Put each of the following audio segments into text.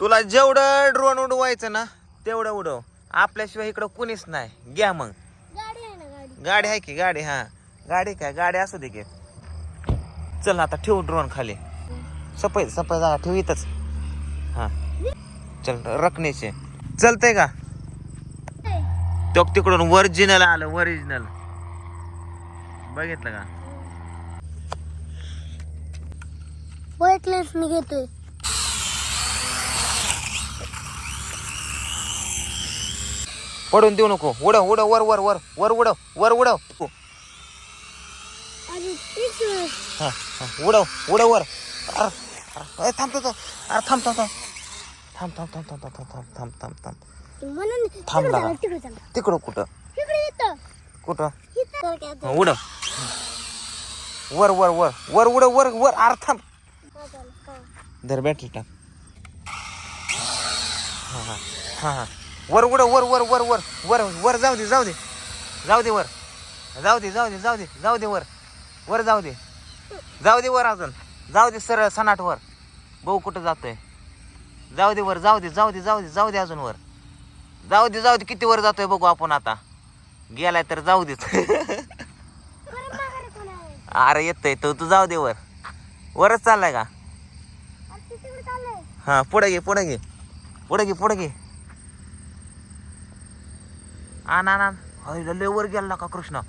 तुला जेवढं ड्रोन उडवायचं ना तेवढं उडव. आपल्याशिवाय इकडं कुणीच नाही. घ्या मग. गाडी आहे ना गाडी. गाडी आहे की गाडी? हा. गाडी काय? गाडी असू दे की. चल आता ठेवू ड्रोन खाली. सफाई सफाई जागा ठेव इथंच. हा. चल रकनेचे चलतंय का? तो तिकडून ओरिजिनल आलं ओरिजिनल बघितलं का? घेतोय. पडून देऊ नको. उडव उडव वर वर वर. वर उडव वर उडव. हा, हा, उडव उडव वर. अरे, थांब थांब. अरे थांब थांब थांब. थांब थांब थांब थांब थांब थांब थांब थांब थांब. थांब तिकडे लागा. तिकडे कुठं? कुठं? उडव. वर वर वर. वर उडव वर वर. अरे थांब. धर बॅटरी टाक. हा हा. हा हा. वर उडव वर वर वर वर वर वर जाऊ दे जाऊ दे. जाऊ दे वर. जाऊ दे जाऊ दे जाऊ दे जाऊ दे वर. वर जाऊ दे. जाऊ दे वर अजून. जाऊ दे सरळ सनाट वर. भाऊ कुठं जातोय. जाऊ दे वर जाऊ दे जाऊ दे जाऊ दे जाऊ दे अजून वर. जाऊ दे जाऊ दे किती वर जातोय बघू आपण आता. गेलाय तर जाऊ देत. अरे येतोय तो तू जाऊ दे वर. वरच चाललाय का? हा पुढे घे पुढे घे. पुढे घे पुढे घे. आण आण आण अय, लय वर गेला का कृष्ण?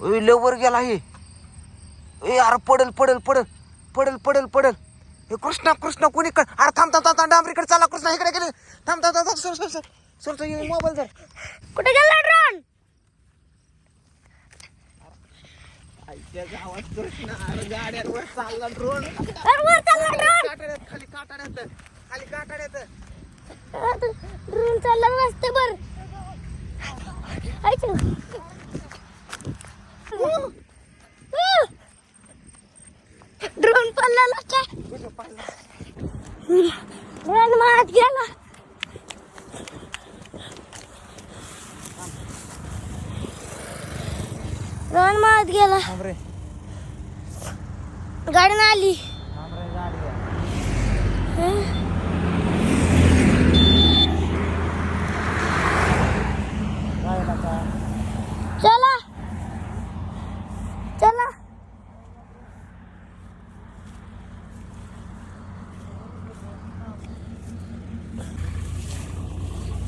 ओय लय वर गेला हे. ए अरे पडल पडल पडल. पडल पडल पडल. हे कृष्ण कृष्ण कोणी कर अरे थांब थांब थांब डांबरीकडे चाला कृष्ण इकडे गेले थांब थांब थांब थांब, sir sir sir. Sir sir mobile धर कुठे गेला ड्रोन? गावात कृष्ण अरे गाड्यांवर चालला ड्रोन. अरे वर चालला ड्रोन. काटाड्यात खाली काटाड्यात. खाली काटाड्यात. ड्रोन चालला मस्त बर ड्रोन पडला काय ड्रोन मात गेला. ड्रोन मात गेला. गाडी आली थांब रे गाडी चला चला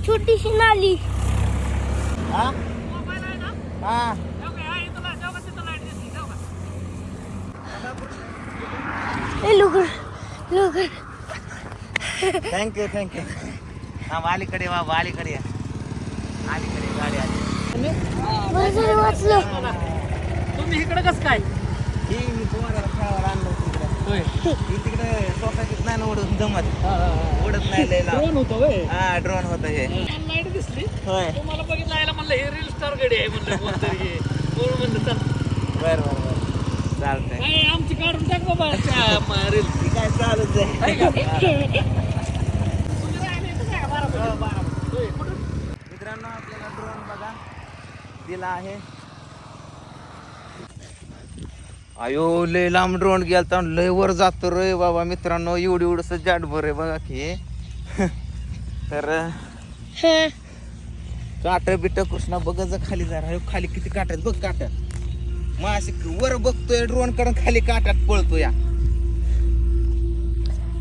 छोटीशी नाली. हा? हा. ए लुकर लुकर थँक्यू थँक्यू हा अलीकडे बाबा अलीकडे या. अलीकडे गाडी आली. बरं झालं वाचलं. तुम्ही इकडे कस काय? ही मी तुम्हाला खेळायला आणलं. होय. तिकडे स्वतःचीच नाही ना उडत जमत उडत नाही. ड्रोन होतो होय. हा ड्रोन होत हे. लाइट दिसली. होय. तुम्हाला बघितलं यायला म्हणलं हे रील स्टार गडी आहे म्हणलं कोणतरी हे. म्हणून म्हणलं चल. बर बर बर. चालतंय. काय आमची काढून टाक बाबा. रील ती काय चालूच आहे. मित्रांनो आपल्याला ड्रोन बघा. दिला आहे. अयो लय लांब ड्रोन गेलता लय वर जातो रे बाबा मित्रांनो. एवढी एवढस जाट भर आहे बघा की. तर काट बिट कृष्णा बघ जा खाली जरा. ह्यो खाली किती काट आहेत बघ काट. मग अशी वर बघतोय ड्रोनकडून खाली काटात पळतो या.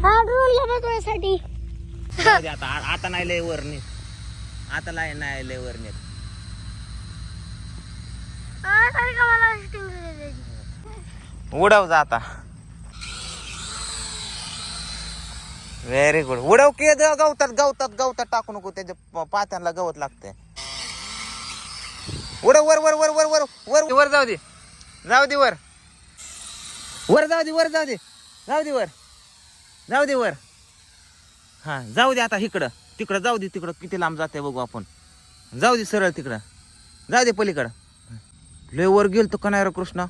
हा ड्रोनला बघण्यासाठी आता. आता नाही लय वर नेत. आता नाही नाही लय वर नेत हा, काय का मला shooting करायची? उडव जा आता. व्हेरी गुड उडव की गवतात गवतात गवतात टाकू नको त्याच्या पात्यांना गवत लागते उडव वर वर वर वर वर वर. वर जाऊ दे. जाऊ दे वर. वर जाऊ दे वर जाऊ दे. जाऊ दे वर. जाऊ दे वर. हा जाऊ दे आता इकडं. तिकडं जाऊ दे तिकडं किती लांब जाते बघू आपण. जाऊ दे सरळ तिकडं. जाऊ दे पलीकडं. लय वर गेल तर कनाय रे कृष्णा.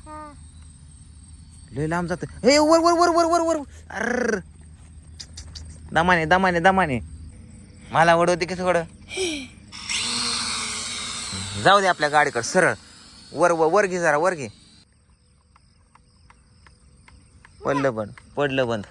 लय लांब जात हे वर वर वर वर वर वर. अर दमाने दमाने दमाने. मला वडवते की थोडं? जाऊ दे आपल्या गाडीकडे सरळ. वर वर वर घे जरा वर घे. पडलं बंद पडलं बंद.